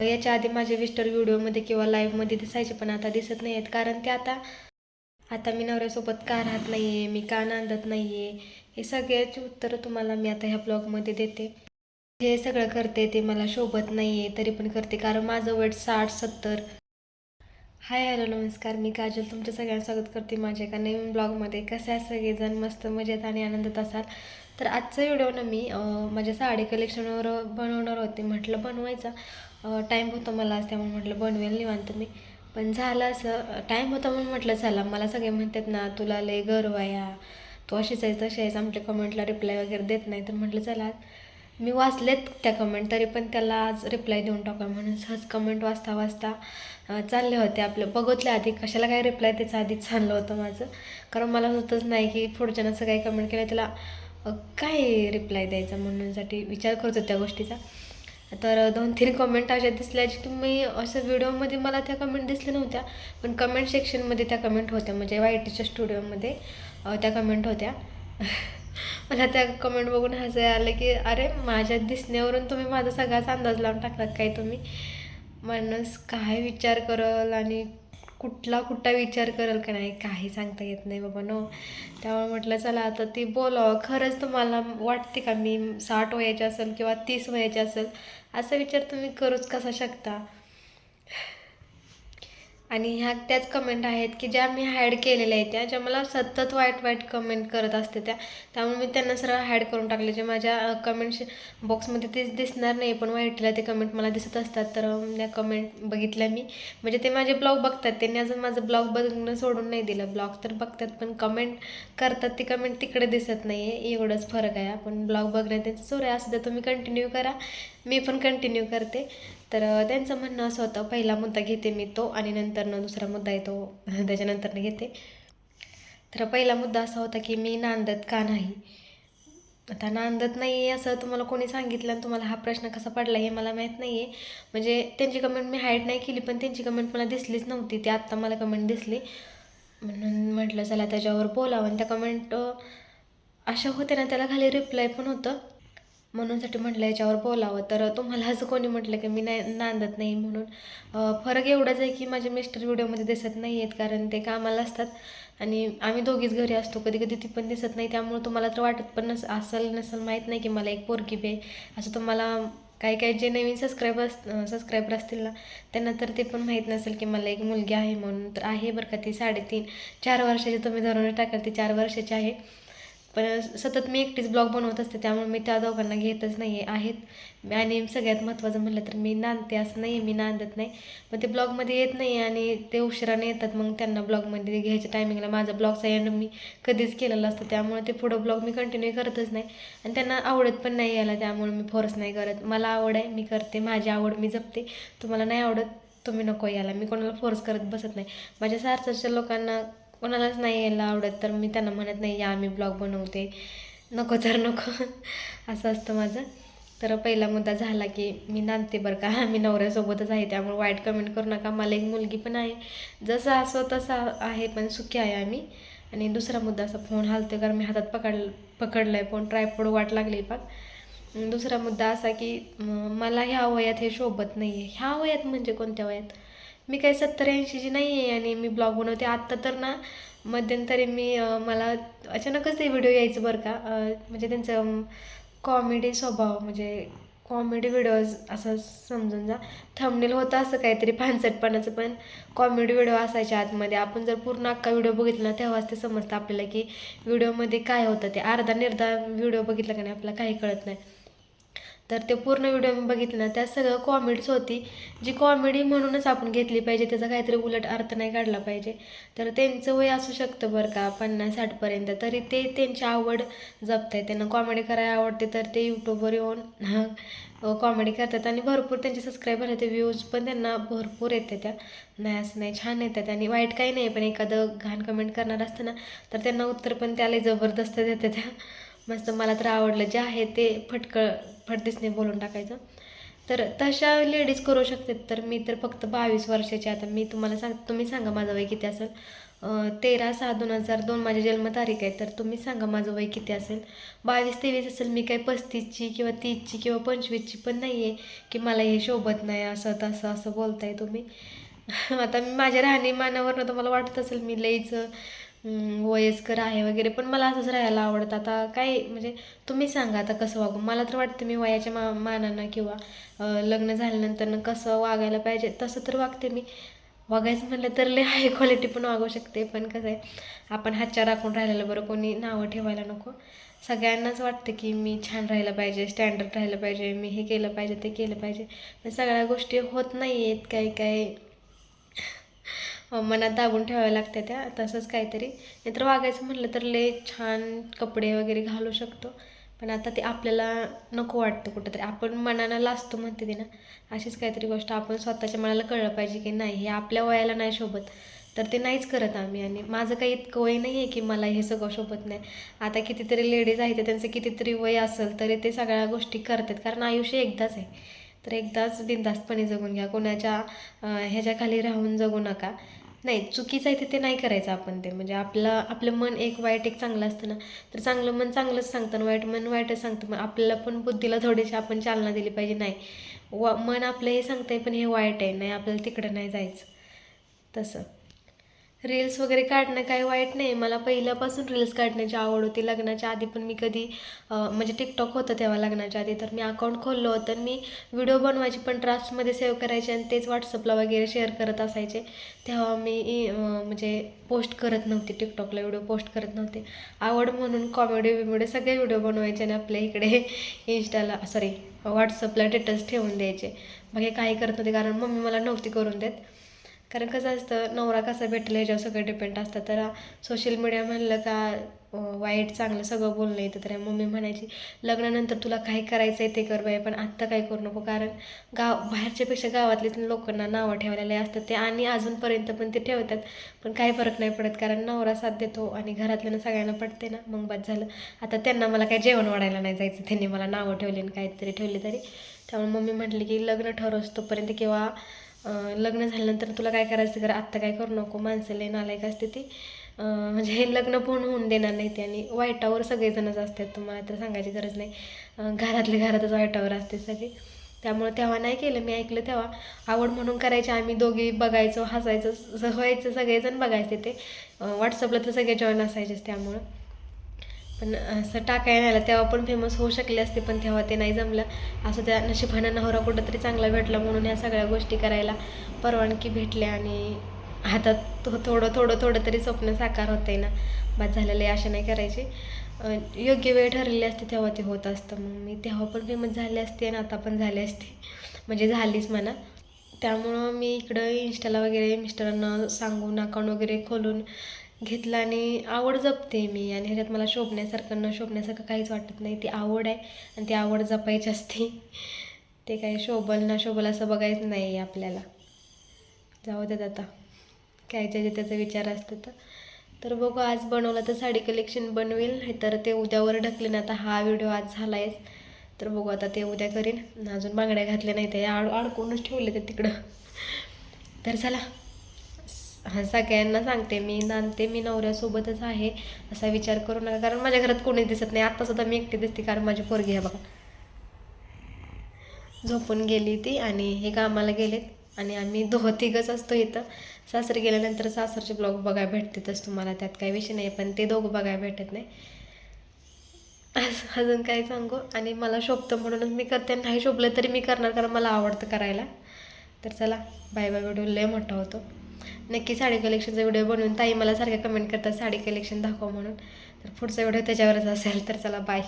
याच्या आधी माझे विस्टर व्हिडिओमध्ये किंवा लाईव्हमध्ये दिसायचे पण आता दिसत नाही आहेत कारण ते आता आता मी नवऱ्यासोबत का राहत नाही आहे मी का नांदत नाही आहे हे सगळ्याची उत्तरं तुम्हाला मी आता ह्या ब्लॉगमध्ये देते. जे सगळं करते ते मला शोभत नाही आहे तरी पण करते. कारण माझं वेट साठ सत्तर. हाय हॅलो नमस्कार. मी काजल. तुमच्या सगळ्यांना स्वागत करते माझ्या एका नवीन ब्लॉगमध्ये कसे आहे सगळेजण? मस्त मजेत आणि आनंदात असाल? तर आजचा व्हिडिओ ना मी माझ्या साडी कलेक्शनवर बनवणार होते. म्हटलं बनवायचा. टाईम होता मला आज त्यामुळे म्हटलं बनवेल निवांत मी. पण झालं असं टाईम होता म्हणून म्हटलं चला मला सगळे म्हणतात ना तुला लय गर्व या तू अशीच आहे तशी आहेस आमच्या कमेंटला रिप्लाय वगैरे देत नाही. तर म्हटलं चला मी वाचलेत त्या कमेंट तरी पण त्याला आज रिप्लाय देऊन टाका म्हणून. सहज कमेंट वाचता वाचता चालले होते आपलं. बघितलं आधी कशाला काय रिप्लाय त्याचं आधीच चाललं होतं माझं. कारण मला होतच नाही की पुढच्यानं असं काही कमेंट केलं त्याला काय रिप्लाय द्यायचा म्हणूनसाठी विचार करत त्या गोष्टीचा. तर दोन तीन कमेंट अशा दिसल्या की तुम्ही असं व्हिडिओमध्ये मला त्या कमेंट दिसल्या नव्हत्या पण कमेंट सेक्शनमध्ये त्या कमेंट होत्या. म्हणजे वाय टीच्या स्टुडिओमध्ये त्या कमेंट होत्या. मला त्या कमेंट बघून हसाय आलं की अरे माझ्या दिसण्यावरून तुम्ही माझा सगळाच अंदाज लावून टाकलात काय तुम्ही? माणूस काय विचार करल आणि कुठला कुठला विचार करेल का नाही काही सांगता येत नाही बाबा नो त्यामुळे म्हटलं चला आता ती बोलावं. खरंच तुम्हाला वाटते का मी साठ वयाची असेल किंवा तीस वयाची असेल असा विचार तुम्ही करूच कसा शकता? आणि ह्या त्याच कमेंट आहेत की ज्या मी हॅड केलेल्या आहेत त्या ज्या मला सतत वाईट वाईट कमेंट करत असते त्या त्यामुळे मी त्यांना सरळ हॅड करून टाकले. जे माझ्या कमेंट बॉक्समध्ये तेच दिसणार नाही पण वाईटला ते कमेंट मला दिसत असतात. तर त्या कमेंट बघितल्या मी. म्हणजे ते माझे ब्लॉग बघतात. त्यांनी अजून माझं ब्लॉग बघणं सोडून नाही दिलं. ब्लॉग तर बघतात पण कमेंट करतात ती कमेंट तिकडे दिसत नाही आहे एवढंच फरक आहे. आपण ब्लॉग बघण्यात त्यांचं सोर आहे असं तर तुम्ही कंटिन्यू करा. मी पण कंटिन्यू करते. तर त्यांचं म्हणणं असं होतं पहिला मुद्दा घेते मी तो आणि नंतरनं दुसरा मुद्दा येतो त्याच्यानंतरनं घेते. तर पहिला मुद्दा असा होता की मी नांदत का नाही? आता नांदत नाही आहे असं तुम्हाला कोणी सांगितलं आणि तुम्हाला हा प्रश्न कसा पडला हे मला माहीत नाही आहे म्हणजे त्यांची कमेंट मी हाईड नाही केली पण त्यांची कमेंट मला दिसलीच नव्हती. ती आत्ता मला कमेंट दिसली. म्हणून म्हटलं चला त्याच्यावर बोलावं. आणि त्या कमेंट अशा होत्या ना त्याला खाली रिप्लाय पण होतं. म्हणूनसाठी म्हटलं याच्यावर बोलावं. तर तुम्हाला असं कोणी म्हटलं की मी नाही नांदत नाही म्हणून. फरक एवढाच आहे की माझे मिस्टर व्हिडिओमध्ये दिसत नाही आहेत कारण ते कामाला असतात आणि आम्ही दोघीच घरी असतो. कधी कधी ती पण दिसत नाही. त्यामुळे तुम्हाला तर वाटत पण नस असेल नसेल माहीत नाही की मला एक पोरगी बे. असं तुम्हाला काही काही जे नवीन सबस्क्रायबर सबस्क्रायबर असतील ना त्यांना तर ते पण माहीत नसेल की मला एक मुलगी आहे म्हणून तर आहे बरं का ती साडेतीन. चार वर्षाची तुम्ही धरून टाकाल ती चार वर्षाची आहे. पण सतत मी एकटीच ब्लॉग बनवत असते त्यामुळे मी त्या दोघांना घेतच नाही आहेत. आणि सगळ्यात महत्त्वाचं म्हटलं तर मी नांदते असं नाही मी नांदत नाही. पण ते ब्लॉगमध्ये येत नाही आणि ते उशिराने येतात मग त्यांना ब्लॉगमध्ये घ्यायच्या टायमिंगला माझा ब्लॉगचा एंड मी कधीच केलेला असतं त्यामुळे ते पुढं ब्लॉग मी कंटिन्यू करतच नाही. आणि त्यांना आवडत पण नाही यायला त्यामुळे मी फोर्स नाही करत. मला आवड आहे मी करते माझी आवड मी जपते. तुम्हाला नाही आवडत तुम्ही नको यायला. मी कोणाला फोर्स करत बसत नाही. माझ्या सारसाच्या लोकांना कोणालाच नाही यायला आवडत तर मी त्यांना म्हणत नाही या मी ब्लॉग बनवते. नको तर नको. असं असतं माझं. तर पहिला मुद्दा झाला की मी नांदते बरं का. मी नवऱ्यासोबतच आहे त्यामुळे वाईट कमेंट करू नका. मला एक मुलगी पण आहे. जसं असो तसं आहे पण सुखी आहे आम्ही. आणि दुसरा मुद्दा असा फोन हालतो कारण मी हातात पकड पकडला आहे फोन ट्रायपोड वाट लागली पाक दुसरा मुद्दा असा की मला ह्या वयात हे शोभत नाही आहे ह्या वयात म्हणजे कोणत्या वयात? मी काही सत्तर ऐंशीची नाही आहे आणि मी ब्लॉग बनवते. आत्ता तर ना मध्यंतरी मी मला अचानकच ते व्हिडिओ यायचं बरं का. म्हणजे त्यांचं कॉमेडी स्वभाव म्हणजे कॉमेडी व्हिडिओज असं समजून जा. थंबनेल होतं असं काहीतरी पानसटपणाचं पण कॉमेडी व्हिडिओ असायच्या आतमध्ये. आपण जर पूर्ण अख्खा व्हिडिओ बघितला ना तेव्हाच ते समजतं आपल्याला की व्हिडिओमध्ये काय होतं ते. अर्धा निर्धा व्हिडिओ बघितला का नाही आपल्याला काही कळत नाही. तर ते पूर्ण व्हिडिओ मी बघितलं. ना त्यात सगळं कॉमेडीच होती. जी कॉमेडी म्हणूनच आपण घेतली पाहिजे त्याचा काहीतरी उलट अर्थ नाही काढला पाहिजे. तर त्यांचं वय असू शकतं बरं का पन्नास साठपर्यंत तरी ते त्यांची आवड जपत आहे त्यांना कॉमेडी करायला आवडते तर ते यूट्यूबवर येऊन कॉमेडी करतात. आणि भरपूर त्यांचे सबस्क्रायबर आहेत. व्ह्यूज पण त्यांना भरपूर येते त्या. नाही असं नाही छान येतात. आणि वाईट काही नाही पण एखादं घाण कमेंट करणार असतं ना तर त्यांना उत्तर पण त्याला जबरदस्त देते त्या मस्त मला तर आवडलं. जे आहे ते फटकळ फटदिसने बोलून टाकायचं. तर तशा लेडीज करू शकतात. तर मी तर फक्त बावीस वर्षाची आता मी तुम्हाला सांग तुम्ही सांगा माझं वय किती असेल? तेरा सहा दोन हजार दोन माझी जन्मतारीख आहे. तर तुम्ही सांगा माझं वय किती असेल? बावीस तेवीस असेल मी काही पस्तीसची किंवा तीसची किंवा पंचवीसची पण नाही आहे की मला हे शोभत नाही. असं तसं असं बोलताय तुम्ही. आता मी माझ्या राहणीमानावरनं तुम्हाला वाटत असेल मी लईच वयस्कर आहे वगैरे पण मला असंच राहायला आवडतं. आता काय म्हणजे तुम्ही सांगा आता कसं वागू. मला तर वाटतं मी वयाच्या मा मानानं किंवा लग्न झाल्यानंतर कसं वागायला पाहिजे तसं तर वागते मी. वागायचं म्हटलं तर लय हाय क्वालिटी पण वागू शकते पण कसं आहे आपण हातच्या राखून राहिलेलं बरं कोणी नावं ठेवायला नको. सगळ्यांनाच वाटतं की मी छान राहिलं पाहिजे स्टँडर्ड राहिलं पाहिजे मी हे केलं पाहिजे ते केलं पाहिजे. पण सगळ्या गोष्टी होत नाही आहेत काही काही मनात दाबून ठेवाव्या लागतात त्या तसंच काहीतरी. नाहीतर वागायचं म्हटलं तर लय छान कपडे वगैरे घालू शकतो. पण आता ते आपल्याला नको वाटतं कुठंतरी. आपण मनानं लाजतो म्हणते ती ना. अशीच काहीतरी गोष्ट आपण स्वतःच्या मनाला कळलं पाहिजे की नाही हे आपल्या वयाला नाही शोभत. तर ते नाहीच करत आम्ही. आणि माझं काही इतकं वय नाही आहे की मला हे सगळं शोभत नाही. आता कितीतरी लेडीज आहेत त्यांचं कितीतरी वय असेल तरी ते सगळ्या गोष्टी करतात. कारण आयुष्य एकदाच आहे. तर एकदाच बिंदास्तपणे जगून घ्या. कोणाच्या ह्याच्याखाली ह्याच्या खाली राहून जगू नका. नाही चुकीचं आहे तिथे ते नाही करायचं आपण ते. म्हणजे आपलं आपलं मन एक वाईट एक चांगलं असतं ना. तर चांगलं मन चांगलंच सांगतं आणि वाईट मन वाईटच सांगतं. मग आपल्याला पण बुद्धीला थोडीशी आपण चालना दिली पाहिजे. नाही वा मन आपलं हे सांगतं आहे पण हे वाईट आहे. नाही आपल्याला तिकडं नाही जायचं. तसं. रील्स वगैरे काढणं काही वाईट नाही. मला पहिल्यापासून रील्स काढण्याची आवड होती. लग्नाच्या आधी पण मी कधी म्हणजे टिकटॉक होतं तेव्हा लग्नाच्या आधी. तर मी अकाउंट खोललं होतं. आणि मी व्हिडिओ बनवायची पण ड्राफ्टमध्ये सेव्ह करायचे आणि तेच व्हॉट्सअपला वगैरे शेअर करत असायचे. तेव्हा मी म्हणजे पोस्ट करत नव्हते. टिकटॉकला व्हिडिओ पोस्ट करत नव्हते. आवड म्हणून कॉमेडी बिमेडी सगळे व्हिडिओ बनवायचे आणि आपल्या इकडे इंस्टाला सॉरी व्हॉट्सअपला स्टेटस ठेवून द्यायचे. बाकी काही करत नव्हते कारण मम्मी मला नव्हती करून देत. कारण कसं असतं नवरा कसा भेटेल ह्याच्यावर सगळं डिपेंड असतं. तर सोशल मीडिया म्हणलं का वाईट चांगलं सगळं बोलणं येतं. तर मम्मी म्हणायची लग्नानंतर तुला काय करायचं आहे ते कर बाई पण आत्ता काय करू नको. कारण गाव बाहेरच्यापेक्षा गावातलेच लोकांना नावं ठेवलेले असतात. ते आणि अजूनपर्यंत पण ते ठेवतात. पण काही फरक नाही पडत. कारण नवरा साथ देतो आणि घरातल्यानं सगळ्यांना पडते ना. मग बाद झालं. आता त्यांना मला काय जेवण वाढायला नाही जायचं. त्यांनी मला नावं ठेवली आणि काहीतरी ठेवली तरी. त्यामुळे मम्मी म्हटली की लग्न ठरवस तोपर्यंत किंवा लग्न झाल्यानंतर तुला काय करायचं? कर आत्ता काय करू नको. माणसं लई नालायक असते ती. म्हणजे हे लग्न पूर्ण होऊन देणार नाही ते. आणि वाईटावर सगळेजणच असतात. तुम्हाला तर सांगायची गरज नाही. घरातल्या घरातले घरातच वाईटावर असते सगळे. त्यामुळे तेव्हा नाही केलं. मी ऐकलं तेव्हा. आवड म्हणून करायची. आम्ही दोघी बघायचो हसायचो. व्हायचं. सगळेजण बघायचे ते. व्हॉट्सअपला तर सगळे जॉईन असायचेच त्यामुळं. पण असं टाकायला नाही आलं तेव्हा पण फेमस होऊ शकले असते पण तेव्हा ते नाही जमलं असं त्या नशिबानं नवरा कुठंतरी चांगला भेटला म्हणून ह्या सगळ्या गोष्टी करायला परवानगी भेटली आणि हातात थो थोडं थोडं थोडं तरी स्वप्न साकार होते ना बाद आहे अशा नाही करायची योग्य वेळ ठरलेली असते तेव्हा ते होत असतं मग मी तेव्हा पण फेमस झाले असते आणि आता पण झाले असते म्हणजे झालीच म्हणा त्यामुळं मी इकडं इंस्टाला वगैरे मिस्टरांना सांगून अकाउंट वगैरे खोलून घेतलं आणि आवड जपते मी. आणि ह्याच्यात मला शोभण्यासारखं न शोभण्यासारखं काहीच वाटत नाही. ती आवड आहे आणि ती आवड जपायची असते. ते काही शोभल ना शोभल असं बघायचं नाही आहे आपल्याला. जाऊ देत आता. काय ज्याचे त्याचा विचार असतो तर. तर बघू आज बनवलं तर साडी कलेक्शन बनवेल तर ते उद्यावर ढकले ना आता हा व्हिडिओ आज झाला आहे तर बघू आता ते उद्या करीन. अजून बांगड्या घातल्या नाही ते आड अडकूनच ठेवले ते तिकडं. तर चला. हा सगळ्यांना सांगते मी नांदते मी नवऱ्यासोबतच आहे असा विचार करू नका. कारण माझ्या घरात कोणीच दिसत नाही. आता सुद्धा मी एकटी दिसते कारण माझी पोरगी आहे बघा. झोपून गेली ती आणि हे कामाला गेलेत. आणि आम्ही दोघं तिघंच असतो इथं. सासरी गेल्यानंतर सासरचे ब्लॉग बघायला भेटतातच तुम्हाला. त्यात काही विषय नाही पण ते दोघं बघायला भेटत नाही. अजून काय सांगू? आणि मला शोभतं म्हणूनच मी करते. आणि नाही शोभलं तरी मी करणार कारण मला आवडतं करायला. तर चला बाय बाय व्हिडिओ लय मोठा होतो. नक्की साडी कलेक्शनचा व्हिडिओ बनवून ताई मला सारख्या कमेंट करतात साडी कलेक्शन दाखवा म्हणून. तर पुढचा व्हिडिओ त्याच्यावरच असेल तर चला बाय